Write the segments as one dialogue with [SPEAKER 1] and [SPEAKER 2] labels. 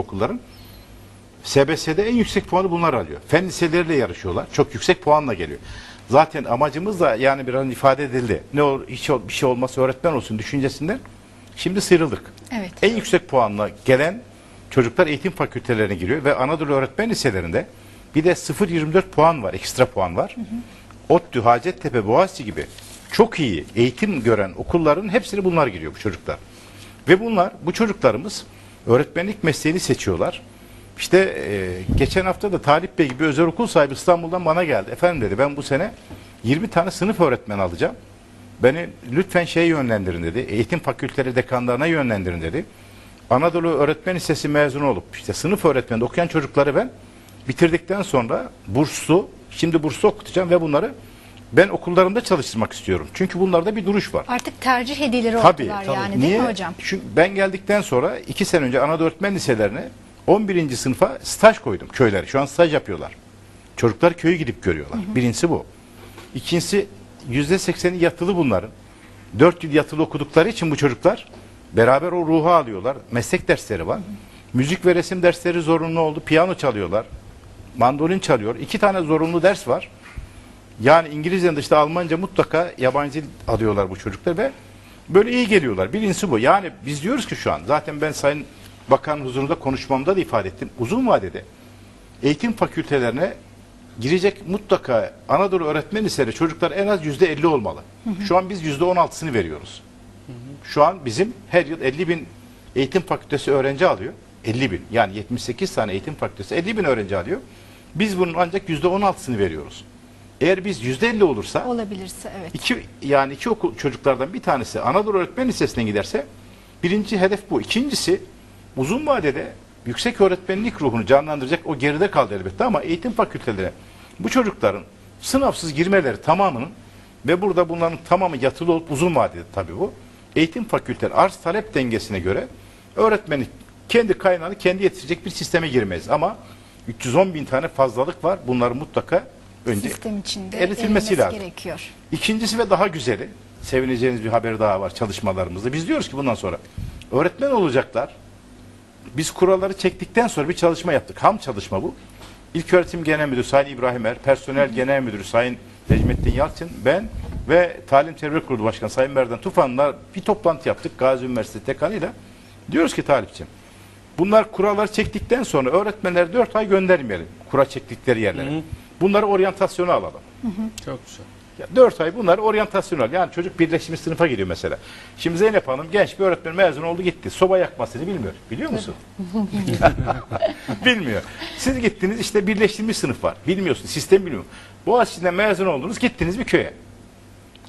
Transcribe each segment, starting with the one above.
[SPEAKER 1] okulların SBS'de en yüksek puanı bunlar alıyor. Fen liseleriyle yarışıyorlar. Çok yüksek puanla geliyor. Zaten amacımız da yani biraz ifade edildi. Ne olur hiç bir şey olmazsa öğretmen olsun düşüncesinden. Şimdi sıyrıldık.
[SPEAKER 2] Evet.
[SPEAKER 1] En yüksek puanla gelen çocuklar eğitim fakültelerine giriyor ve Anadolu Öğretmen Liselerinde bir de 0.24 puan var, ekstra puan var. ODTÜ, Hacettepe, Boğaziçi gibi çok iyi eğitim gören okulların hepsine bunlar giriyor bu çocuklar. Ve bunlar, bu çocuklarımız öğretmenlik mesleğini seçiyorlar. İşte e, geçen hafta da Talip Bey gibi özel okul sahibi İstanbul'dan bana geldi. Efendim dedi ben bu sene 20 tane sınıf öğretmen alacağım. Beni lütfen şeye yönlendirin dedi. Eğitim fakülteleri dekanlarına yönlendirin dedi. Anadolu Öğretmen Lisesi mezunu olup işte sınıf öğretmeninde okuyan çocukları ben bitirdikten sonra burslu, şimdi burslu okutacağım ve bunları ben okullarımda çalıştırmak istiyorum. Çünkü bunlarda bir duruş var.
[SPEAKER 2] Artık tercih edilir
[SPEAKER 1] Tabii.
[SPEAKER 2] oldular
[SPEAKER 1] tabii.
[SPEAKER 2] yani
[SPEAKER 1] Niye?
[SPEAKER 2] değil mi hocam?
[SPEAKER 1] Çünkü ben geldikten sonra iki sene önce Anadolu Öğretmen Liselerine 11. sınıfa staj koydum köyleri. Şu an staj yapıyorlar. Çocuklar köyü gidip görüyorlar. Birincisi bu. İkincisi yüzde sekseni yatılı bunların. Dört yıl yatılı okudukları için bu çocuklar beraber o ruhu alıyorlar. Meslek dersleri var. Müzik ve resim dersleri zorunlu oldu. Piyano çalıyorlar. Mandolin çalıyor. İki tane zorunlu ders var. Yani İngilizce'nin dışında Almanca mutlaka yabancı dil alıyorlar bu çocuklar ve böyle iyi geliyorlar. Birincisi bu. Yani biz diyoruz ki şu an zaten ben Sayın Bakan huzurunda konuşmamda da ifade ettim. Uzun vadede eğitim fakültelerine girecek mutlaka Anadolu öğretmen liseleri çocuklar en az yüzde elli olmalı. Şu an biz yüzde on altısını veriyoruz. Şu an bizim her yıl 50 bin eğitim fakültesi öğrenci alıyor. 50 bin yani 78 tane eğitim fakültesi 50 bin öğrenci alıyor. Biz bunun ancak yüzde on altısını veriyoruz. Eğer biz yüzde elli olursa
[SPEAKER 2] Olabilirse evet.
[SPEAKER 1] iki yani iki okul çocuklardan bir tanesi Anadolu Öğretmen Lisesi'ne giderse birinci hedef bu. İkincisi uzun vadede yüksek öğretmenlik ruhunu canlandıracak o geride kaldı elbette ama eğitim fakülteleri bu çocukların sınavsız girmeleri tamamının ve burada bunların tamamı yatılı olup uzun vadede tabii bu. Eğitim fakülteleri arz talep dengesine göre öğretmenlik kendi kaynağını kendi yetiştirecek bir sisteme girmeyiz ama 310 bin tane fazlalık var. Bunları mutlaka önce
[SPEAKER 2] Sistem içinde
[SPEAKER 1] eritilmesi lazım.
[SPEAKER 2] gerekiyor.
[SPEAKER 1] İkincisi ve daha güzeli, sevineceğiniz bir haber daha var çalışmalarımızda. Biz diyoruz ki bundan sonra öğretmen olacaklar. Biz kuralları çektikten sonra bir çalışma yaptık. Ham çalışma bu. İlk öğretim genel müdürü Sayın İbrahim Er, personel genel müdürü Sayın Necmettin Yalçın, ben ve Talim Terbiye Kurulu Başkanı Sayın Merdan Tufan'la bir toplantı yaptık Gazi Üniversitesi Dekanı'yla. Diyoruz ki Talip'ciğim, bunlar kuralları çektikten sonra öğretmenleri 4 ay göndermeyelim kura çektikleri yerlere. Bunları oryantasyona alalım.
[SPEAKER 3] Çok güzel.
[SPEAKER 1] Ya 4 ay bunlar oryantasyonel. Yani çocuk birleşmiş sınıfa gidiyor mesela. Şimdi Zeynep Hanım genç bir öğretmen mezun oldu gitti. Soba yakmasını bilmiyor. Biliyor musun? Bilmiyor. Siz gittiniz işte birleştirilmiş sınıf var. Bilmiyorsun. Sistem bilmiyor. Boğaziçi'nden mezun oldunuz gittiniz bir köye.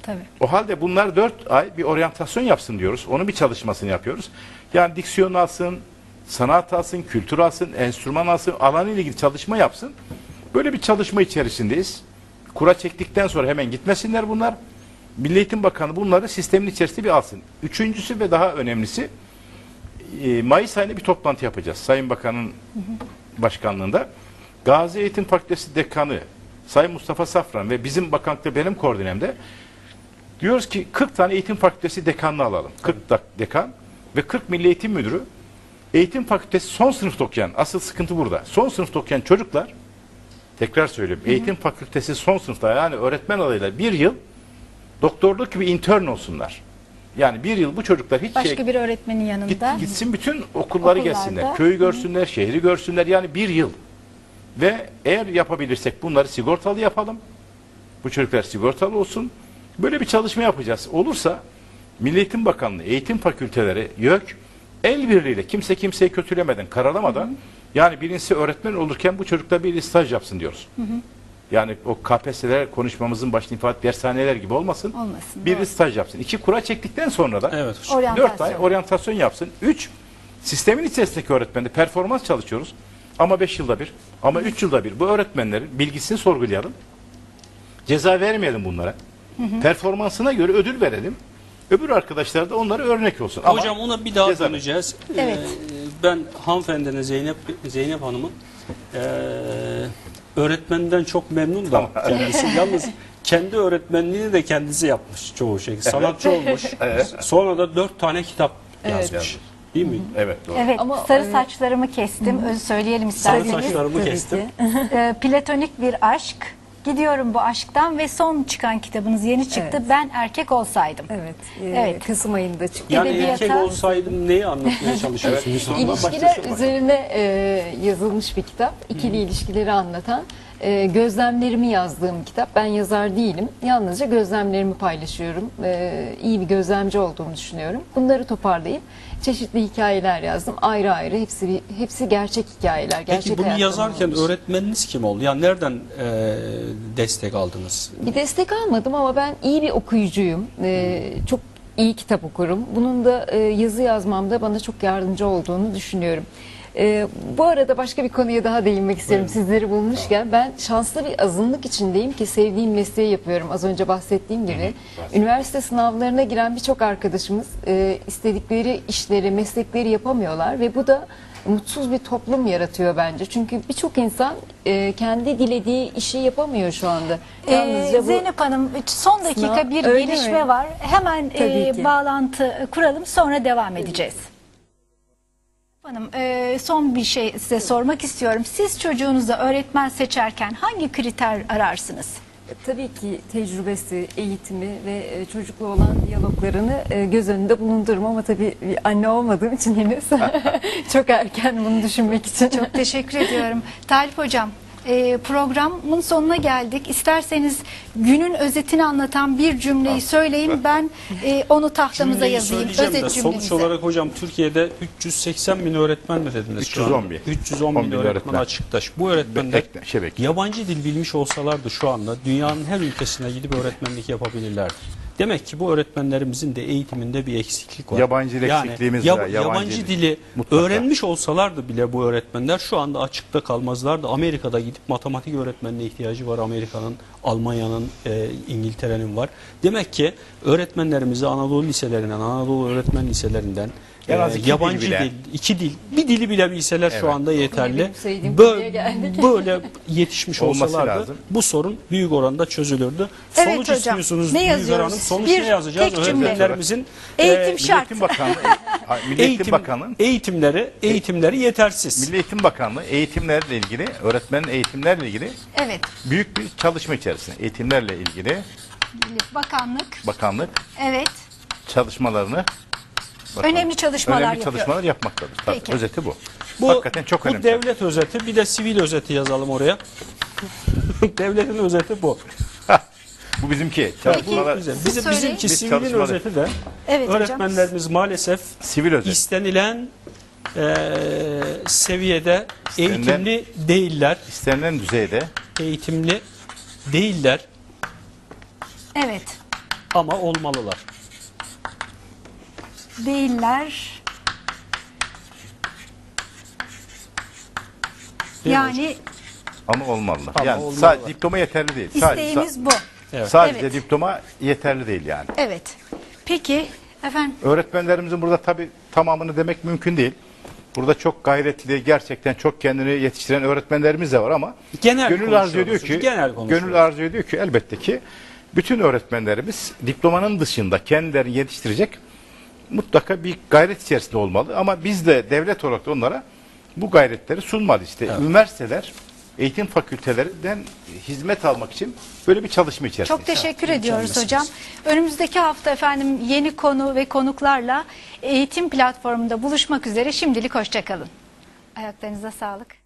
[SPEAKER 2] Tabii.
[SPEAKER 1] O halde bunlar 4 ay bir oryantasyon yapsın diyoruz. Onun bir çalışmasını yapıyoruz. Yani diksiyon alsın, sanat alsın, kültür alsın, enstrüman alsın, alanıyla ilgili çalışma yapsın. Böyle bir çalışma içerisindeyiz. Kura çektikten sonra hemen gitmesinler bunlar. Milli Eğitim Bakanı bunları sistemin içerisinde bir alsın. Üçüncüsü ve daha önemlisi e, Mayıs ayında bir toplantı yapacağız. Sayın Bakan'ın başkanlığında. Gazi Eğitim Fakültesi Dekanı Sayın Mustafa Safran ve bizim bakanlıkta benim koordinemde Diyoruz ki 40 tane eğitim fakültesi dekanını alalım. 40 da- dekan ve 40 milli eğitim müdürü. Eğitim fakültesi son sınıfta okuyan, asıl sıkıntı burada. Son sınıfta okuyan çocuklar, tekrar söylüyorum, eğitim fakültesi son sınıfta yani öğretmen adayla bir yıl doktorluk gibi intern olsunlar. Yani bir yıl bu çocuklar hiç
[SPEAKER 2] Başka
[SPEAKER 1] şey,
[SPEAKER 2] bir öğretmenin yanında
[SPEAKER 1] Git- gitsin bütün okulları gelsinler. Köyü görsünler, şehri görsünler. Yani bir yıl. Ve eğer yapabilirsek bunları sigortalı yapalım. Bu çocuklar sigortalı olsun. Böyle bir çalışma yapacağız. Olursa Milli Eğitim Bakanlığı, eğitim fakülteleri, YÖK el birliğiyle kimse kimseyi kötülemeden, karalamadan yani birincisi öğretmen olurken bu çocuklar bir staj yapsın diyoruz. Yani o KPSS'ler konuşmamızın başını ifade dershaneler gibi olmasın.
[SPEAKER 2] Olmasın,
[SPEAKER 1] Bir
[SPEAKER 2] doğru.
[SPEAKER 1] staj yapsın. İki kura çektikten sonra da
[SPEAKER 3] Evet hocam.
[SPEAKER 2] Oryantasyon.
[SPEAKER 1] 4 ay oryantasyon yapsın. 3 sistemin içerisindeki öğretmende performans çalışıyoruz. Ama 5 yılda bir, ama 3 yılda bir bu öğretmenlerin bilgisini sorgulayalım. Ceza vermeyelim bunlara. Performansına göre ödül verelim. Öbür arkadaşlar da onlara örnek olsun. Ama
[SPEAKER 3] Hocam ona bir daha
[SPEAKER 1] ceza ver.
[SPEAKER 3] döneceğiz.
[SPEAKER 2] Evet.
[SPEAKER 3] Ee, ben hanımefendine Zeynep Zeynep Hanım'ın ee, öğretmeninden çok memnun da kendisi. Yalnız kendi öğretmenliğini de kendisi yapmış çoğu şey. Sanatçı olmuş.
[SPEAKER 1] Evet.
[SPEAKER 3] Sonra da dört tane kitap
[SPEAKER 2] Evet.
[SPEAKER 3] yazmış. Değil mi?
[SPEAKER 1] Evet doğru.
[SPEAKER 2] Evet,
[SPEAKER 4] Ama,
[SPEAKER 2] sarı
[SPEAKER 4] e,
[SPEAKER 2] saçlarımı kestim. Öz söyleyelim
[SPEAKER 3] Sarı
[SPEAKER 2] isterseniz.
[SPEAKER 3] saçlarımı
[SPEAKER 4] Tabii
[SPEAKER 3] kestim.
[SPEAKER 2] Ee, platonik bir aşk. Gidiyorum bu aşktan ve son çıkan kitabınız yeni çıktı.
[SPEAKER 4] Evet.
[SPEAKER 2] Ben erkek olsaydım.
[SPEAKER 4] Evet. e,
[SPEAKER 2] Evet.
[SPEAKER 4] Kasım ayında çıktı.
[SPEAKER 3] Yani
[SPEAKER 2] Edebiyata-
[SPEAKER 3] erkek olsaydım neyi anlatmaya çalışıyorsunuz? Ondan
[SPEAKER 4] İlişkiler üzerine e, yazılmış bir kitap. İkili ilişkileri anlatan. E, gözlemlerimi yazdığım kitap. Ben yazar değilim. Yalnızca gözlemlerimi paylaşıyorum. E, iyi bir gözlemci olduğumu düşünüyorum. Bunları toparlayıp çeşitli hikayeler yazdım. Ayrı ayrı hepsi bir- hepsi gerçek hikayeler. Gerçek
[SPEAKER 3] Peki bunu
[SPEAKER 4] hayattan
[SPEAKER 3] yazarken
[SPEAKER 4] alınmış.
[SPEAKER 3] öğretmeniniz kim oldu? Yani nereden e, destek aldınız?
[SPEAKER 4] Bir destek almadım ama ben iyi bir okuyucuyum. Ee, çok iyi kitap okurum. Bunun da e, yazı yazmamda bana çok yardımcı olduğunu düşünüyorum. Ee, bu arada başka bir konuya daha değinmek istiyorum sizleri bulmuşken. Ben şanslı bir azınlık içindeyim ki sevdiğim mesleği yapıyorum. Az önce bahsettiğim gibi. Üniversite sınavlarına giren birçok arkadaşımız e, istedikleri işleri, meslekleri yapamıyorlar ve bu da mutsuz bir toplum yaratıyor bence. Çünkü birçok insan e, kendi dilediği işi yapamıyor şu anda.
[SPEAKER 2] Ee,
[SPEAKER 4] Yalnızca bu
[SPEAKER 2] Zeynep Hanım son dakika
[SPEAKER 4] Sınav-
[SPEAKER 2] bir
[SPEAKER 4] Öyle
[SPEAKER 2] gelişme
[SPEAKER 4] mi?
[SPEAKER 2] var. Hemen
[SPEAKER 4] Tabii
[SPEAKER 2] e,
[SPEAKER 4] ki.
[SPEAKER 2] bağlantı kuralım sonra devam edeceğiz. Hanım e, son bir şey size sormak istiyorum. Siz çocuğunuza öğretmen seçerken hangi kriter ararsınız?
[SPEAKER 4] E, Tabii ki tecrübesi, eğitimi ve e, çocukla olan diyaloglarını göz önünde bulundururum ama tabii anne olmadığım için henüz çok erken bunu düşünmek için.
[SPEAKER 2] Çok teşekkür ediyorum. Talip Hocam e, programın sonuna geldik. İsterseniz günün özetini anlatan bir cümleyi söyleyin. Ben e, onu tahtamıza
[SPEAKER 3] Cümleyi
[SPEAKER 2] yazayım.
[SPEAKER 3] söyleyeceğim de
[SPEAKER 2] Özet
[SPEAKER 3] sonuç olarak hocam Türkiye'de 380 bin öğretmen mi dediniz? şu anda?
[SPEAKER 1] 310 bin.
[SPEAKER 3] 310 bin
[SPEAKER 1] 10 bin
[SPEAKER 3] öğretmen,
[SPEAKER 1] öğretmen.
[SPEAKER 3] açıkta. Bu öğretmenler
[SPEAKER 1] Ekle- şebeke.
[SPEAKER 3] yabancı dil bilmiş olsalardı şu anda dünyanın her ülkesine gidip öğretmenlik yapabilirlerdi. Demek ki bu öğretmenlerimizin de eğitiminde bir eksiklik var.
[SPEAKER 1] Yabancı dil eksikliğimiz var,
[SPEAKER 3] Yabancı,
[SPEAKER 1] yabancı dil.
[SPEAKER 3] dili
[SPEAKER 1] Mutlaka.
[SPEAKER 3] öğrenmiş olsalardı bile bu öğretmenler şu anda açıkta kalmazlardı. Amerika'da gidip matematik öğretmenine ihtiyacı var Amerika'nın, Almanya'nın, e, İngiltere'nin var. Demek ki öğretmenlerimizi Anadolu liselerinden, Anadolu öğretmen liselerinden
[SPEAKER 1] En az
[SPEAKER 3] e,
[SPEAKER 1] iki dil
[SPEAKER 3] yabancı
[SPEAKER 1] bile.
[SPEAKER 3] dil, iki dil, bir dili bile bilseler
[SPEAKER 1] Evet.
[SPEAKER 3] şu anda yeterli.
[SPEAKER 4] benim sevdiğim
[SPEAKER 3] Bö-
[SPEAKER 4] konuya geldik.
[SPEAKER 3] böyle yetişmiş
[SPEAKER 1] Olması
[SPEAKER 3] olsalardı
[SPEAKER 1] lazım.
[SPEAKER 3] bu sorun büyük oranda çözülürdü.
[SPEAKER 2] Evet
[SPEAKER 3] Sonuç
[SPEAKER 2] hocam.
[SPEAKER 3] istiyorsunuz
[SPEAKER 2] Ne yazıyoruz?
[SPEAKER 3] Hanım. Sonuç
[SPEAKER 2] Bir
[SPEAKER 3] ne yazacağız?
[SPEAKER 2] tek cümle.
[SPEAKER 3] Öğretmenlerimizin
[SPEAKER 2] Eğitim
[SPEAKER 3] e,
[SPEAKER 1] Milli
[SPEAKER 2] şart.
[SPEAKER 1] Eğitim Bakanlığı, Milli Eğitim, Bakanı,
[SPEAKER 3] eğitimleri eğitimleri yetersiz.
[SPEAKER 1] Milli Eğitim Bakanlığı eğitimlerle ilgili, öğretmenin eğitimlerle ilgili
[SPEAKER 2] Evet.
[SPEAKER 1] büyük bir çalışma içerisinde. Eğitimlerle ilgili
[SPEAKER 2] Milli Bakanlık.
[SPEAKER 1] bakanlık
[SPEAKER 2] Evet.
[SPEAKER 1] çalışmalarını
[SPEAKER 2] Önemli çalışmalar
[SPEAKER 1] önemli
[SPEAKER 2] yapıyor.
[SPEAKER 1] çalışmalar yapmaktadır. Tabii,
[SPEAKER 2] Peki.
[SPEAKER 1] özeti bu.
[SPEAKER 3] Bu,
[SPEAKER 1] Hakikaten çok
[SPEAKER 3] bu
[SPEAKER 1] önemli.
[SPEAKER 3] devlet özeti bir de sivil özeti yazalım oraya. Devletin özeti bu.
[SPEAKER 1] Bu bizimki.
[SPEAKER 3] Bu
[SPEAKER 1] Çalışmalar.
[SPEAKER 2] Siz
[SPEAKER 3] Bizim,
[SPEAKER 2] söyleyin.
[SPEAKER 3] bizimki
[SPEAKER 1] Biz
[SPEAKER 3] sivilin özeti de
[SPEAKER 2] Evet hocam.
[SPEAKER 3] öğretmenlerimiz maalesef
[SPEAKER 1] sivil özet.
[SPEAKER 3] istenilen e, seviyede
[SPEAKER 1] İstenilen-
[SPEAKER 3] eğitimli değiller.
[SPEAKER 1] İstenilen düzeyde
[SPEAKER 3] Eğitimli değiller
[SPEAKER 2] Evet.
[SPEAKER 3] ama olmalılar.
[SPEAKER 2] Değiller.
[SPEAKER 3] Değil
[SPEAKER 2] Yani
[SPEAKER 1] ama olmalı.
[SPEAKER 3] Ama
[SPEAKER 1] yani
[SPEAKER 3] olmalı.
[SPEAKER 1] sadece diploma yeterli değil. Sadece,
[SPEAKER 2] isteğimiz bu.
[SPEAKER 3] Evet.
[SPEAKER 1] sadece
[SPEAKER 2] Evet.
[SPEAKER 1] diploma yeterli değil yani.
[SPEAKER 2] Evet. Peki efendim
[SPEAKER 1] Öğretmenlerimizin burada tabi tamamını demek mümkün değil. Burada çok gayretli, gerçekten çok kendini yetiştiren öğretmenlerimiz de var ama
[SPEAKER 3] Genel
[SPEAKER 1] gönül arzu ediyor ki
[SPEAKER 3] Genel
[SPEAKER 1] gönül arzu ediyor ki elbette ki bütün öğretmenlerimiz diplomanın dışında kendilerini yetiştirecek mutlaka bir gayret içerisinde olmalı ama biz de devlet olarak da onlara bu gayretleri sunmalı işte. Üniversiteler eğitim fakültelerinden hizmet almak için böyle bir çalışma içerisinde.
[SPEAKER 2] çok teşekkür ediyoruz hocam. Önümüzdeki hafta efendim yeni konu ve konuklarla eğitim platformunda buluşmak üzere. Şimdilik hoşçakalın. Ayaklarınıza sağlık.